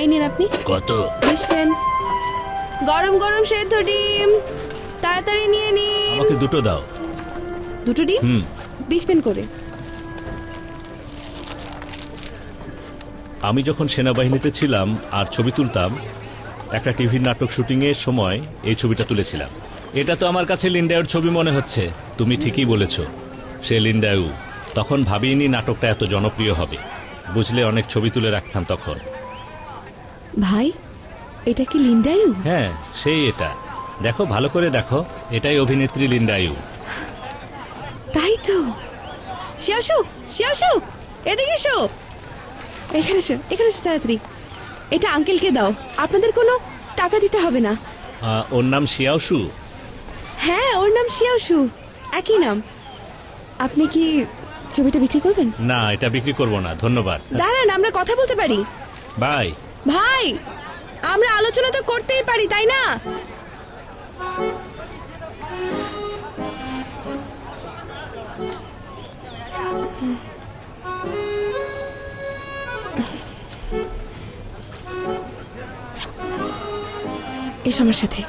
এই নিন আপনি। কত? গরম গরম সেদ্ধ ডিম। তাড়াতাড়ি নিয়ে নিন। আমাকে দুটো দাও। দুটো ডিম? বিশ পেন করে। আমি যখন সেনাবাহিনীতে ছিলাম আর ছবি তুলতাম একটা টিভির নাটক শুটিংয়ের সময় এই ছবিটা তুলেছিলাম। এটা তো আমার কাছে লিন্ডায়ুর ছবি মনে হচ্ছে। তুমি ঠিকই বলেছ। সে লিন্ডায়ু। তখন ভাবিনি নাটকটা এত জনপ্রিয় হবে। বুঝলে অনেক ছবি তুলে রাখতাম তখন। ভাই এটা কি লিন্ডায়ু? হ্যাঁ সেই এটা। দেখো ভালো করে দেখো এটাই অভিনেত্রী লিন্ডায়ু। তাই তো। শিয়াশু শিয়াশু এদিকে এসো। এখানে এসো এখানে এসো তাড়াতাড়ি। এটা আঙ্কেলকে দাও আপনাদের কোনো টাকা দিতে হবে না। আহ, ওর নাম শিয়াওসু? হ্যাঁ ওর নাম শিয়াশু একই নাম। আপনি কি ছবিটা বিক্রি করবেন? না এটা বিক্রি করব না ধন্যবাদ। দাঁড়ান আমরা কথা বলতে পারি। বাই। ভাই আমরা আলোচনা তো করতেই পারি তাই না? এসো আমার সাথে।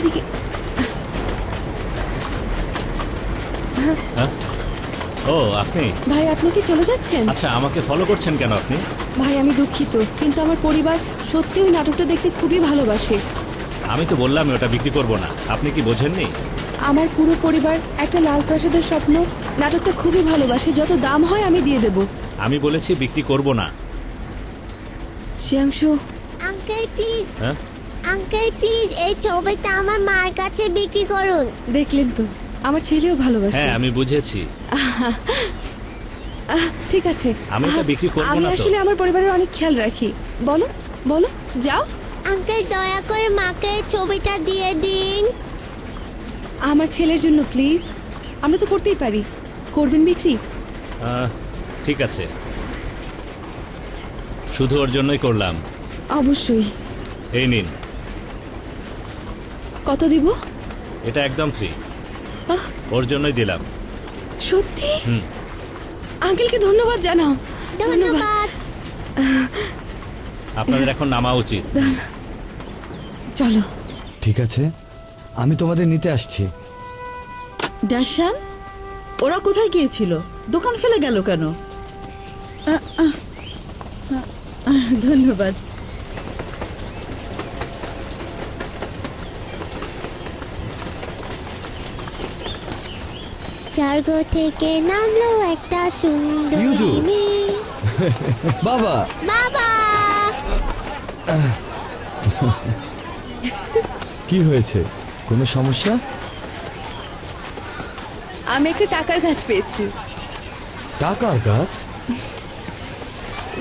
এদিকে। ও আপনি? ভাই আপনি কি চলে যাচ্ছেন? আচ্ছা আমাকে ফলো করছেন কেন আপনি? ভাই আমি দুঃখিত কিন্তু আমার পরিবার সত্যি ওই নাটকটা দেখতে খুবই ভালোবাসে। আমি তো বললাম ওটা বিক্রি করব না। আপনি কি বোঝেননি? আমার পুরো পরিবার একটা লাল প্রাসাদের স্বপ্ন নাটকটা খুবই ভালোবাসে যত দাম হয় আমি দিয়ে দেব। আমি বলেছি বিক্রি করব না। শ্রেয়াংশু আঙ্কেল প্লিজ হ্যাঁ? আঙ্কেল প্লিজ এই ছবিটা আমার মার কাছে বিক্রি করুন। দেখলেন তো আমার ছেলেও ভালোবাসে। হ্যাঁ আমি বুঝেছি। আহ, ঠিক আছে। আমি এটা আহ, বিক্রি করব আমি না তো। আসলে আমার পরিবারের অনেক খেয়াল রাখি। বলো বলো যাও। আঙ্কেল দয়া করে মাকে এই ছবিটা দিয়ে দিন। আমার ছেলের জন্য প্লিজ আমরা তো করতেই পারি। করবেন বিক্রি? আহ, ঠিক আছে। শুধু ওর জন্যই করলাম। অবশ্যই। এই নিন। কত দিব? এটা একদম ফ্রি আহ। ওর জন্যই দিলাম। সত্যি? হুম। আঙ্কেলকে ধন্যবাদ জানাও। ধন্যবাদ। আপনাদের এখন নামা উচিত। চলো। ঠিক আছে। আমি তোমাদের নিতে আসছি। ড্যাশান ওরা কোথায় গিয়েছিল? দোকান ফেলে গেল কেন? আহ, আহ, আহ, আহ, ধন্যবাদ। স্বর্গ থেকে নামলো একটা সুন্দর ইউজু। মেয়ে বাবা। বাবা। কি হয়েছে? কোনো সমস্যা? আমি একটা টাকার গাছ পেয়েছি। টাকার গাছ?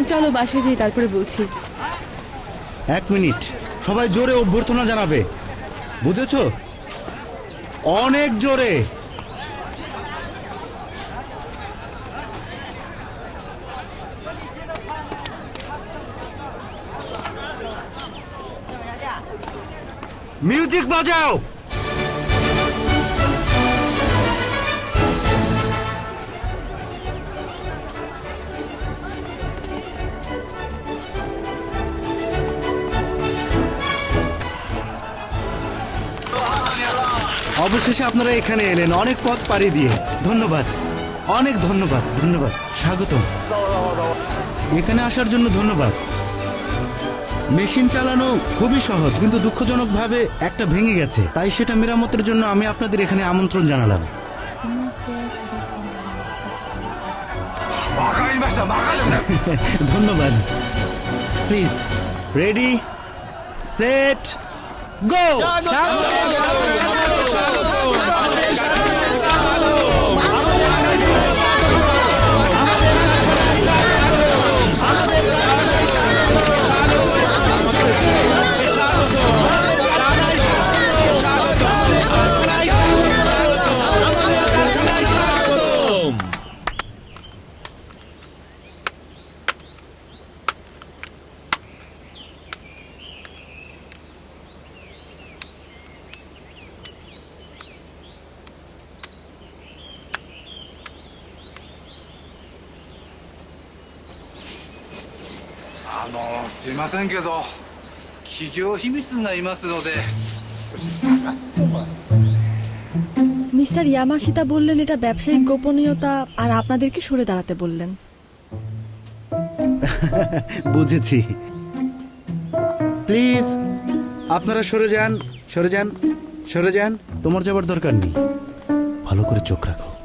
চলো বাসায় যাই তারপরে বলছি। এক মিনিট। সবাই জোরে অভ্যর্থনা জানাবে। বুঝেছ? অনেক জোরে। মিউজিক বাজাও। অবশেষে আপনারা এখানে এলেন, অনেক পথ পাড়ি দিয়ে। ধন্যবাদ। অনেক ধন্যবাদ ধন্যবাদ। স্বাগতম। এখানে আসার জন্য ধন্যবাদ। মেশিন চালানো খুবই সহজ, কিন্তু দুঃখজনকভাবে একটা ভেঙে গেছে। তাই সেটা মেরামতের জন্য আমি আপনাদের এখানে আমন্ত্রণ জানালাম। ধন্যবাদ। Please ready set go mister Yamashita বললেন এটা ব্যবসায়িক গোপনীয়তা আর আপনাদেরকে সরে দাঁড়াতে বললেন। বুঝেছি। প্লিজ আপনারা সরে যান সরে যান সরে যান তোমার যাবার দরকার নেই। ভালো করে চোখ রাখো।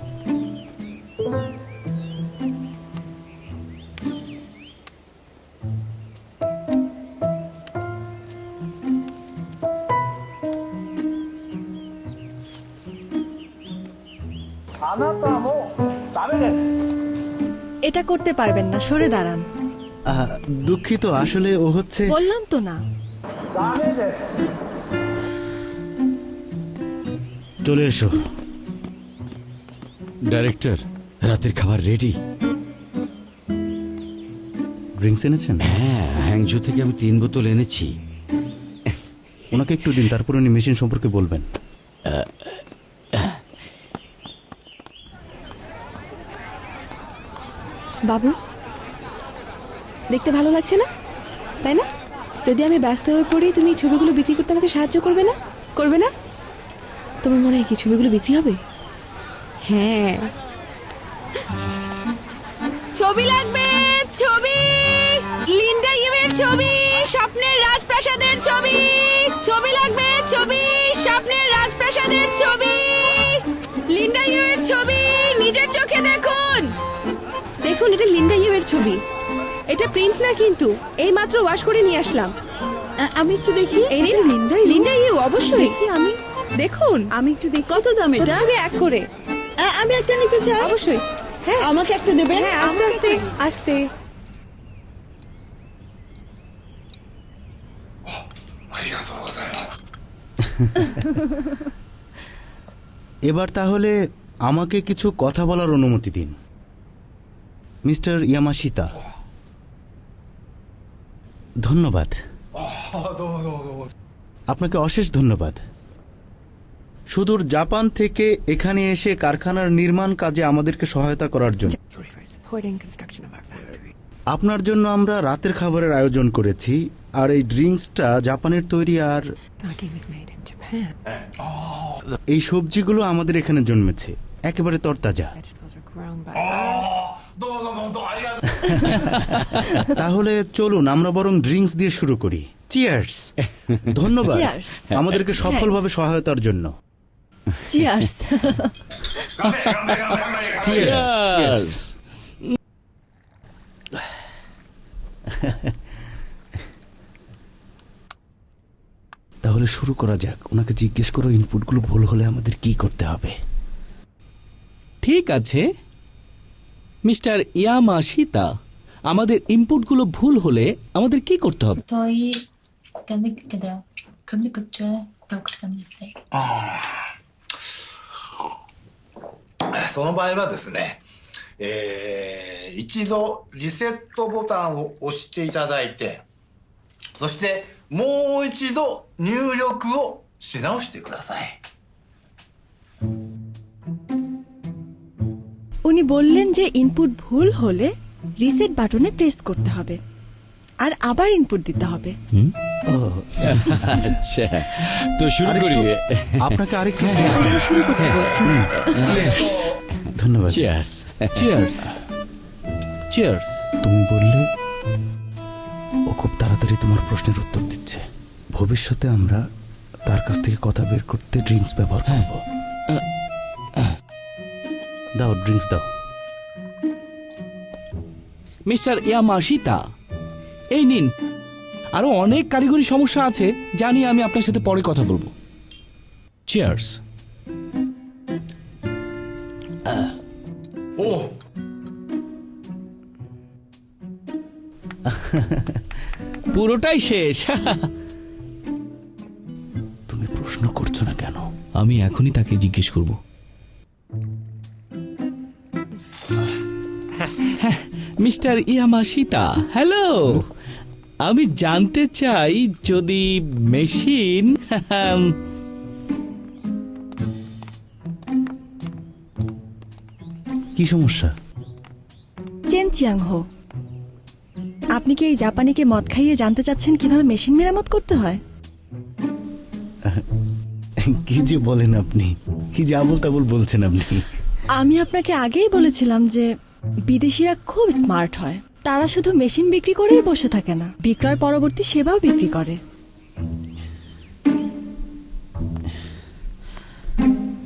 করতে পারবেন না সরে দাঁড়ান। দুঃখিত আসলে ও হচ্ছে বললাম তো না। চলে এসো। ডাইরেক্টর রাতের খাবার রেডি। ড্রিঙ্কস এনেছেন? হ্যাঁ হ্যাংজো থেকে আমি তিন বোতল এনেছি। ওনাকে একটু দিন তারপর উনি মেশিন সম্পর্কে বলবেন। বাবু, দেখতে ভালো লাগছে না? তাই না? যদি আমি ব্যস্ত হয়ে পড়ি, তুমি এই ছবিগুলো বিক্রি করতে আমাকে সাহায্য করবে না? করবে না? তোমার মনে হয় কি ছবিগুলো বিক্রি হবে? হ্যাঁ। ছবি লাগবে, ছবি! লিন্ডা ইউয়ের ছবি, স্বপ্নের রাজপ্রাসাদের ছবি! ছবি লাগবে, ছবি, স্বপ্নের রাজপ্রাসাদের ছবি! লিন্ডা ইউয়ের ছবি, নিজের চোখে দেখুন! দেখুন এটা লিন্ডা ইউয়ের ছবি। এটা প্রিন্ট না কিন্তু এই মাত্র ওয়াশ করে নিয়ে আসলাম। আ- আমি একটু দেখি। এই নিন লিন্ডা ইউ? লিন্ডা ইউ অবশ্যই। দেখি আমি। দেখুন আমি একটু দেখি। কত দাম এটা? ছবি এক করে। আ- আমি একটা নিতে চাই? অবশ্যই। হ্যাঁ। আমাকে একটা দেবেন? হ্যাঁ আস্তে আস্তে আস্তে। এবার তাহলে আমাকে কিছু কথা বলার অনুমতি দিন। Mister Yamashita. ধন্যবাদ। আপনাকে অশেষ ধন্যবাদ। সুদূর জাপান থেকে এখানে এসে কারখানার নির্মাণ কাজে আমাদেরকে সহায়তা করার জন্য। আপনার জন্য আমরা রাতের খাবারের আয়োজন করেছি, আর এই ড্রিঙ্কসটা জাপানের তৈরি আর এই সবজিগুলো আমাদের এখানে জন্মেছে, একেবারে তরতাজা। তাহলে চলুন আমরা বরং ড্রিঙ্কস দিয়ে শুরু করি। চিয়ার্স ধন্যবাদ. আমাদেরকে সফলভাবে সহায়তার জন্য। চিয়ার্স তাহলে শুরু করা যাক। ওনাকে জিজ্ঞেস করো ইনপুটগুলো ভুল হলে আমাদের কি করতে হবে? ঠিক আছে। মিস্টার ইয়ামাশিতা আমাদের ইনপুটগুলো ভুল হলে আমাদের কি করতে হবে 저희 금리급계다 금리급제 역습입니다. その場合はですね、えー一度リセットボタンを押していただいて、そしてもう一度入力をし直してください。 উনি বললেন যে ইনপুট ভুল হলে রিসেট বাটনে প্রেস করতে হবে আর আবার ইনপুট দিতে হবে। আচ্ছা। তো শুরু করি। আপনাকে আরেকটু শুরু করতে বলছেন ধন্যবাদ। চিয়ার্স চিয়ার্স চিয়ার্স তুমি বললে ও খুব তাড়াতাড়ি তোমার প্রশ্নের উত্তর দিচ্ছে। ভবিষ্যতে আমরা তার কাছ থেকে কথা বের করতে ড্রিঙ্কস ব্যবহার করব। দাও ড্রিঙ্কস দাও। মিস্টার ইয়ামাশিতা এই নিন। আরও অনেক কারিগরি সমস্যা আছে জানি আমি আপনার সাথে পরে কথা বলব। চিয়ার্স おう পুরোটাই শেষ। তুমি প্রশ্ন করছ না কেন? আমি এখনই তাকে জিজ্ঞেস করব। Mister Yamashita hello. আমি জানতে চাই যদি মেশিন কি সমস্যা? চেন চিয়াং হো আপনি কি এই জাপানিকে মদ খাইয়ে জানতে চাচ্ছেন কীভাবে মেশিন মেরামত করতে হয়? কি যে বলেন আপনি কি যে আবল তাবল বলছেন আপনি। আমি আপনাকে আগেই বলেছিলাম যে বিদেশিরা খুব স্মার্ট হয়। তারা শুধু মেশিন বিক্রি করেই বসে থাকে না বিক্রয় পরবর্তী সেবাও বিক্রি করে।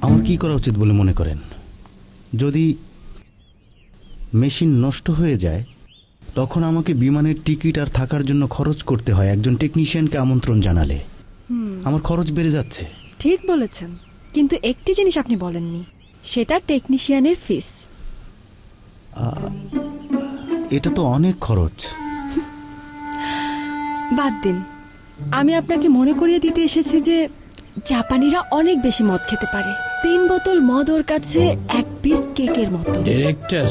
আমার কি করা উচিত বলে মনে করেন? যদি মেশিন নষ্ট হয়ে যায় তখন আমাকে বিমানের টিকিট আর থাকার জন্য খরচ করতে হয়। একজন টেকনিশিয়ানকে আমন্ত্রণ জানালে। আমার খরচ বেড়ে যাচ্ছে। ঠিক বলেছেন। কিন্তু একটি জিনিস আপনি বলেননি সেটা টেকনিশিয়ানের ফিস। এটা তো অনেক খরচ। বাদ দিন। আমি আপনাকে মনে করিয়ে দিতে এসেছি যে জাপানিরা অনেক বেশি মদ খেতে পারে। তিন বোতল মদ ওর কাছে এক পিস কেকের মতো। ডিরেক্টর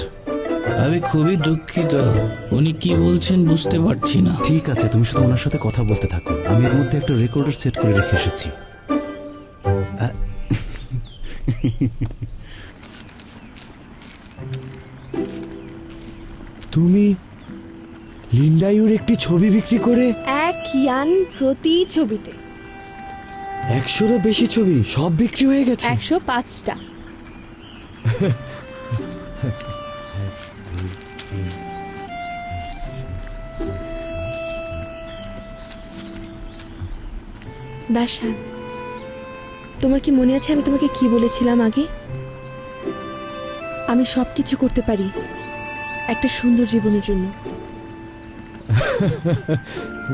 আমি খুবই দুঃখিত। উনি কি বলছেন বুঝতে পারছি না। ঠিক আছে তুমি শুধু ওনার সাথে কথা বলতে থাকো। আমি এর মধ্যে একটা রেকর্ডার সেট করে রেখে এসেছি। তুমি লিন্ডাইউর একটি ছবি বিক্রি করে এক ইয়ান প্রতি ছবিতে। একশোরও বেশি ছবি সব বিক্রি হয়ে গেছে। একশো পাঁচটা। দাসান তোমার কি মনে আছে আমি তোমাকে কি বলেছিলাম আগে? আমি সব কিছু করতে পারি। একটা সুন্দর জীবনের জন্য।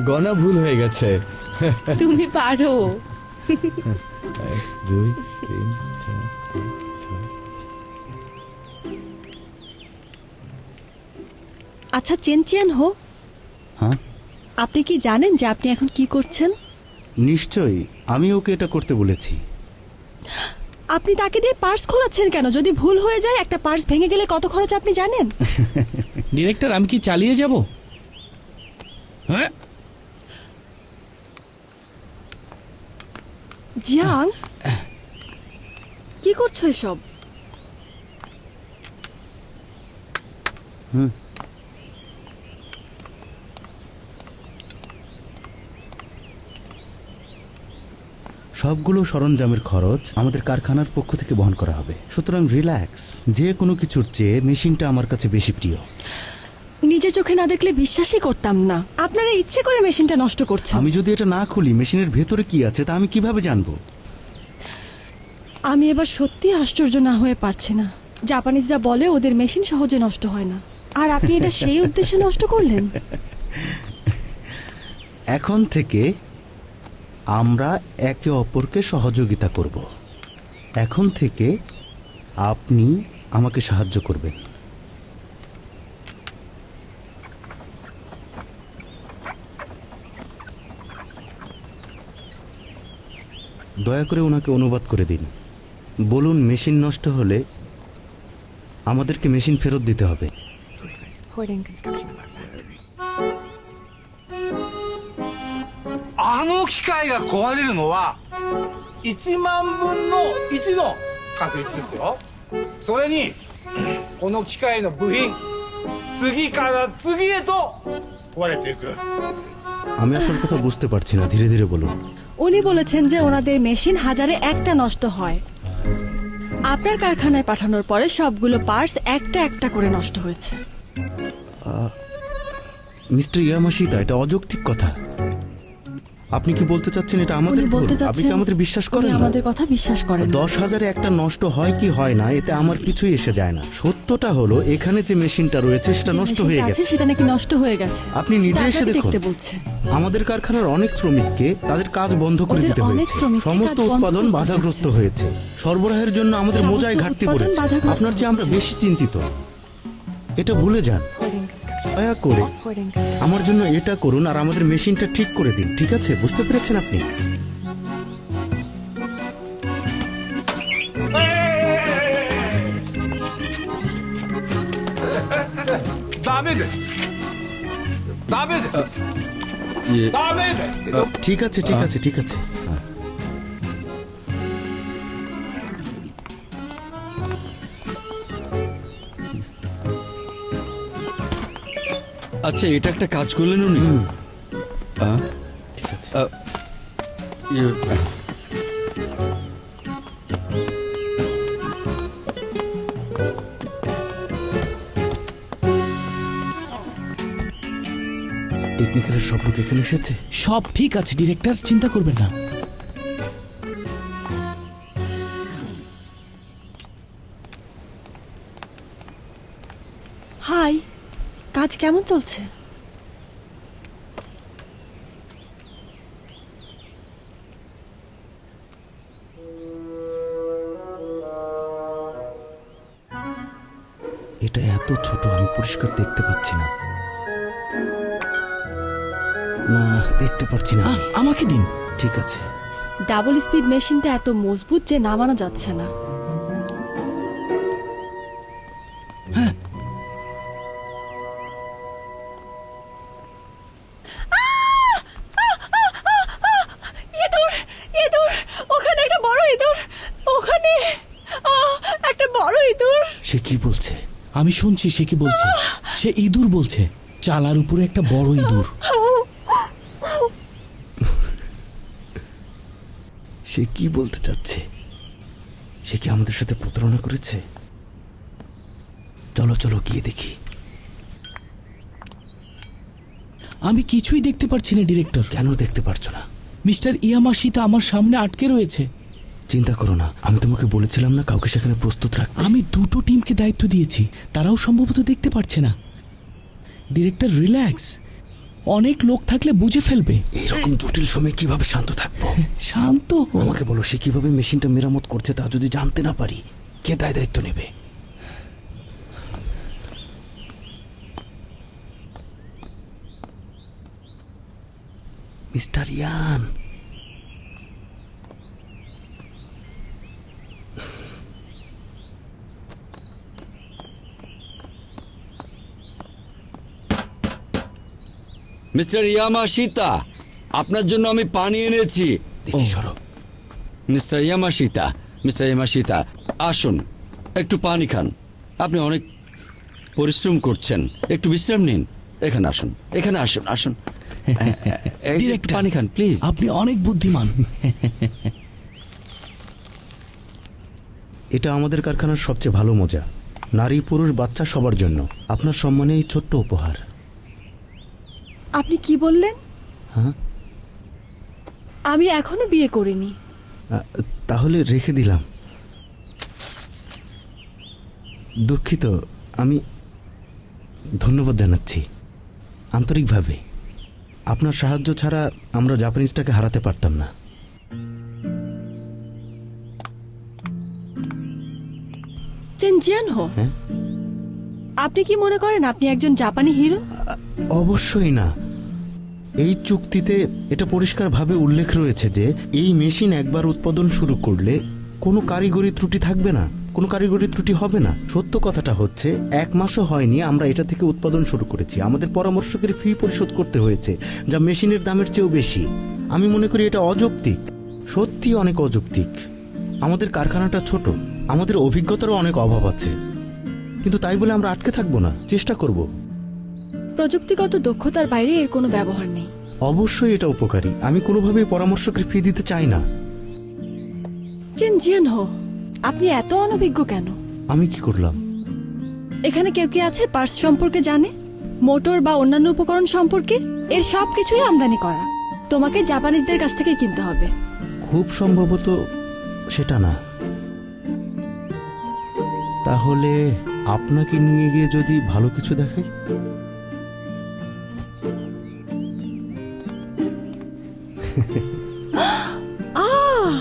গনা ভুল হয়ে গেছে। তুমি পারো। দুই তিন চার আচ্ছা চেনচিয়ান হো। হ্যাঁ? আপনি কি জানেন যে আপনি এখন কি করছেন? নিশ্চয়ই আমি ওকে এটা করতে বলেছি। আপনি তাকে দিয়ে পার্স খোলাচ্ছেন কেন? যদি ভুল হয়ে যায় একটা পার্স ভেঙে গেলে কত খরচ আপনি জানেন? ডিরেক্টর আমি কি চালিয়ে যাব? হ্যাঁ? জিয়াং কি করছ এসব? সবগুলো সরঞ্জামের খরচ আমাদের কারখানার পক্ষ থেকে বহন করা হবে। সুতরাং রিল্যাক্স যে কোনো কিছুর চেয়ে মেশিনটা আমার কাছে বেশি প্রিয়। নিজের চোখে না দেখলে বিশ্বাসই করতাম না। আপনারা ইচ্ছে করে মেশিনটা নষ্ট করছেন। আমি যদি এটা না খুলি মেশিনের ভেতরে কি আছে তা আমি কীভাবে জানব? আমি এবার সত্যি আশ্চর্য না হয়ে পারছি না। জাপানিজরা বলে ওদের মেশিন সহজে নষ্ট হয় না। আর আপনি এটা সেই উদ্দেশ্যে নষ্ট করলেন? এখন থেকে আমরা একে অপরকে সহযোগিতা করব। এখন থেকে আপনি আমাকে সাহায্য করবেন। দয়া করে ওনাকে অনুবাদ করে দিন। বলুন, মেশিন নষ্ট হলে আমাদেরকে মেশিন ফেরত দিতে হবে। あの機械が壊れるのは1万分の1の確率ですよそれにこの機械の部品次から次へと壊れていく আমি আপনার কথা বুঝতে পারছি না ধীরে ধীরে বলুন উনি বলেছেন যে ওনাদের মেশিন হাজারে একটা নষ্ট হয় আপনার কারখানায় পাঠানোর পরে সবগুলো পার্টস একটা একটা করে নষ্ট হয়েছে মিস্টার ইয়ামাশিতা এটা অযৌক্তিক কথা আপনি কি বলতে চাচ্ছেন এটা উনি আমাদের ভুল? বলতে আপনি চাচ্ছেন কি আমাদের বিশ্বাস উনি করেন না? আমাদের কথা বিশ্বাস করেন না। দশ হাজারে একটা নষ্ট হয় কি হয় না এতে আমার কিছুই এসে যায় না। সত্যটা হলো এখানে যে মেশিনটা রয়েছে সেটা যে নষ্ট মেশিনটা হয়ে আছে গেছে। সেটা নাকি নষ্ট হয়ে গেছে। আপনি নিজে এসে দেখুন দেখতে বলছে। আমাদের কারখানার অনেক শ্রমিককে তাদের কাজ বন্ধ করে ওদের দিতে অনেক হয়েছে। শ্রমিককে সমস্ত কাজ বন্ধ উৎপাদন করতে বাধাগ্রস্ত হয়েছে। সরবরাহের জন্য আমাদের সমস্ত মোজায় ঘাটতি উৎপাদন পড়েছে। বাধাগ্রস্ত আপনার চেয়ে আমরা হচ্ছে। বেশি চিন্তিত। এটা ভুলে যান। দয়া করে আমার জন্য এটা করুন আর আমাদের মেশিনটা ঠিক করে দিন ঠিক আছে? বুঝতে পেরেছেন আপনি? Uh, ঠিক আছে ঠিক আছে ঠিক আছে। আচ্ছা এটা একটা কাজ করলেন উনি? ঠিক আছে। ইয়ে, টেকনিক্যালের সব লোক এখানে এসেছে? সব ঠিক আছে ডিরেক্টর চিন্তা করবেন না। কাজ কেমন চলছে? এটা এত ছোট আমি পরিষ্কার দেখতে পাচ্ছি না। না দেখতে পাচ্ছি না। আমাকে দিন। ঠিক আছে। ডাবল স্পিড মেশিনটা এত মজবুত যে নামানো যাচ্ছে না। সে কি বলছে? আমি শুনছি সে কি বলছে। সে ইঁদুর বলছে। চালার উপরে একটা বড় ইঁদুর। সে কি বলতে চাচ্ছে? সে কি আমাদের সাথে প্রতারণা করেছে? চলো চলো, গিয়ে দেখি। আমি কিছুই দেখতে পারছি না, ডিরেক্টর। কেন দেখতে পারছ না? মিস্টার ইয়ামাশিতা আমার সামনে আটকে রয়েছে। চিন্তা করো না, আমি তোমাকে বলেছিলাম না কাউকে সেখানে প্রস্তুত রাখতে। আমি দুটো টিমকে দায়িত্ব দিয়েছি তারাও সম্ভবত দেখতে পারছে না। Director relax. অনেক লোক থাকলে বুঝে ফেলবে। এইরকম জটিল সময় কীভাবে শান্ত থাকব? শান্ত আমাকে বলো সে কীভাবে মেশিনটা মেরামত করছে তা যদি জানতে না পারি কে দায় দায়িত্ব নেবে? মিস্টার ইয়ান মিস্টার ইয়ামাশিতা আপনার জন্য আমি পানি এনেছি। দেখি সরব মিস্টার ইয়ামাশিতা মিস্টার ইয়ামাশিতা আসুন একটু পানি খান। আপনি অনেক পরিশ্রম করছেন। একটু বিশ্রাম নিন। এখানে আসুন এখানে আসুন আসুন। এই, একটু পানি খান প্লিজ আপনি অনেক বুদ্ধিমান। এটা আমাদের কারখানার সবচেয়ে ভালো মজা। নারী পুরুষ বাচ্চা সবার জন্য। আপনার সম্মানে এই ছোট্ট উপহার। আপনি কি বললেন? হ্যাঁ? আমি এখনও বিয়ে করিনি। তাহলে রেখে দিলাম। দুঃখিত আমি ধন্যবাদ জানাচ্ছি। আন্তরিকভাবে। আপনার সাহায্য ছাড়া আমরা জাপানিজটাকে হারাতে পারতাম না। হো। আপনি কি মনে করেন আপনি একজন জাপানি হিরো? অবশ্যই না। এই চুক্তিতে এটা পরিষ্কারভাবে উল্লেখ রয়েছে যে এই মেশিন একবার উৎপাদন শুরু করলে কোনো কারিগরি ত্রুটি থাকবে না, কোনো কারিগরি ত্রুটি হবে না। সত্য কথাটা হচ্ছে, এক মাসও হয়নি আমরা এটা থেকে উৎপাদন শুরু করেছি। আমাদের পরামর্শকের ফি পরিশোধ করতে হয়েছে, যা মেশিনের দামের চেয়েও বেশি। আমি মনে করি এটা অযৌক্তিক। সত্যি অনেক অযৌক্তিক। আমাদের কারখানাটা ছোট, আমাদের অভিজ্ঞতারও অনেক অভাব আছে। কিন্তু তাই বলে আমরা আটকে থাকব না, চেষ্টা করব। প্রযুক্তিগত দক্ষতার বাইরে এর কোনো ব্যবহার নেই। অবশ্যই এটা উপকারী। আমি কোনোভাবেই পরামর্শকের ফি দিতে চাই না। চেন জিয়ান হো আপনি এত অনভিজ্ঞ কেন? আমি কি করলাম? এখানে কেউ কি আছে পার্স সম্পর্কে জানে? মোটর বা অন্যান্য উপকরণ সম্পর্কে? এর সব কিছুই আমদানি করা। তোমাকে জাপানিজদের কাছ থেকে কিনতে হবে। খুব সম্ভবত সেটা না। তাহলে আপনাকে নিয়ে গিয়ে যদি ভালো কিছু দেখাই? আহ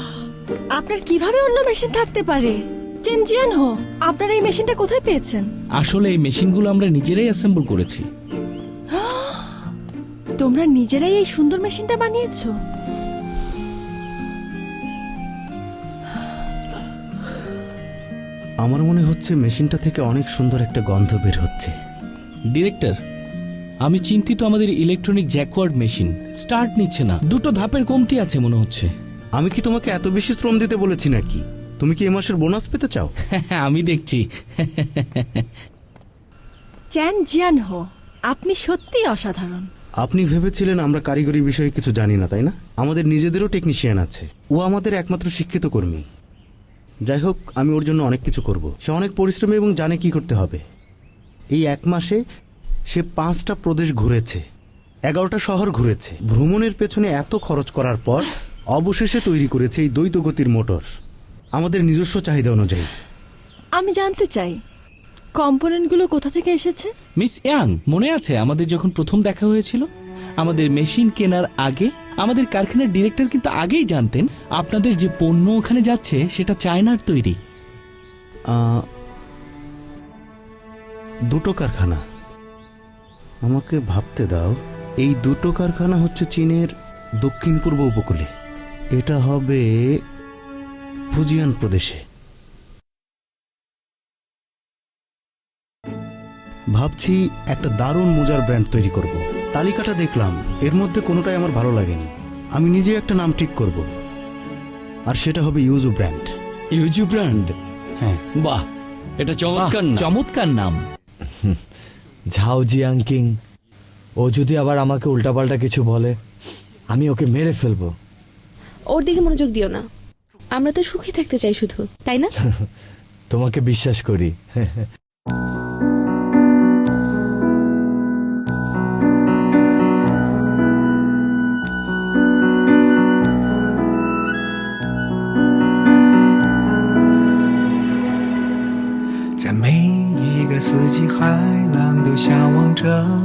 আপনার কীভাবে অন্য মেশিন থাকতে পারে? চেন জিয়ান হো আপনার এই মেশিনটা কোথায় পেয়েছেন? আসলে এই মেশিনগুলো আমরা নিজেরাই অ্যাসেম্বল করেছি। তোমরা নিজেরাই এই সুন্দর মেশিনটা বানিয়েছো? আমার মনে হচ্ছে মেশিনটা থেকে অনেক সুন্দর একটা গন্ধ বের হচ্ছে। ডিরেক্টর আমি চিন্তিত আমাদের ইলেকট্রনিক জ্যাকওয়ার্ড মেশিন স্টার্ট নিচ্ছে না। দুটো ধাপের কমতি আছে মনে হচ্ছে। আমি কি তোমাকে এত বেশি শ্রম দিতে বলেছি নাকি? তুমি কি এ মাসের বোনাস পেতে চাও? আমি দেখছি। চ্যান জিয়ান হো আপনি সত্যিই অসাধারণ। আপনি ভেবেছিলেন আমরা কারিগরি বিষয়ে কিছু জানি না তাই না? আমাদের নিজেদেরও টেকনিশিয়ান আছে। ও আমাদের একমাত্র শিক্ষিত কর্মী। যাই হোক আমি ওর জন্য অনেক কিছু করব। সে অনেক পরিশ্রমী এবং জানে কি করতে হবে। এই এক মাসে সে পাঁচটা প্রদেশ ঘুরেছে এগারোটা শহর ঘুরেছে। ভ্রমণের পেছনে এত খরচ করার পর অবশেষে তৈরি করেছে এই দ্বৈত গতির মোটর। আমাদের নিজস্ব চাহিদা অনুযায়ী। আমি জানতে চাই কম্পোনেন্টগুলো কোথা থেকে এসেছে? মিস ইয়াং মনে আছে আমাদের যখন প্রথম দেখা হয়েছিল? আমাদের মেশিন কেনার আগে আমাদের কারখানার ডিরেক্টর কিন্তু আগেই জানতেন আপনাদের যে পণ্য ওখানে যাচ্ছে সেটা চায়নার তৈরি। দুটো কারখানা। আমাকে ভাবতে দাও এই দুটো কারখানা হচ্ছে চীনের দক্ষিণ পূর্ব উপকূলে। এটা হবে ফুজিয়ান প্রদেশে। ভাবছি একটা দারুণ মোজার ব্র্যান্ড তৈরি করব। তালিকাটা দেখলাম এর মধ্যে কোনোটাই আমার ভালো লাগেনি। আমি নিজে একটা নাম ঠিক করব। আর সেটা হবে ইউজু ব্র্যান্ড। Yuju brand? হ্যাঁ। বাহ এটা চমৎকার চমৎকার নাম। ঝাও জিয়াং কিং। ও যদি আবার আমাকে উল্টাপাল্টা কিছু বলে আমি ওকে মেরে ফেলব। ওর দিকে মনোযোগ দিও না। আমরা তো সুখী থাকতে চাই শুধু তাই না? তোমাকে বিশ্বাস করি। 着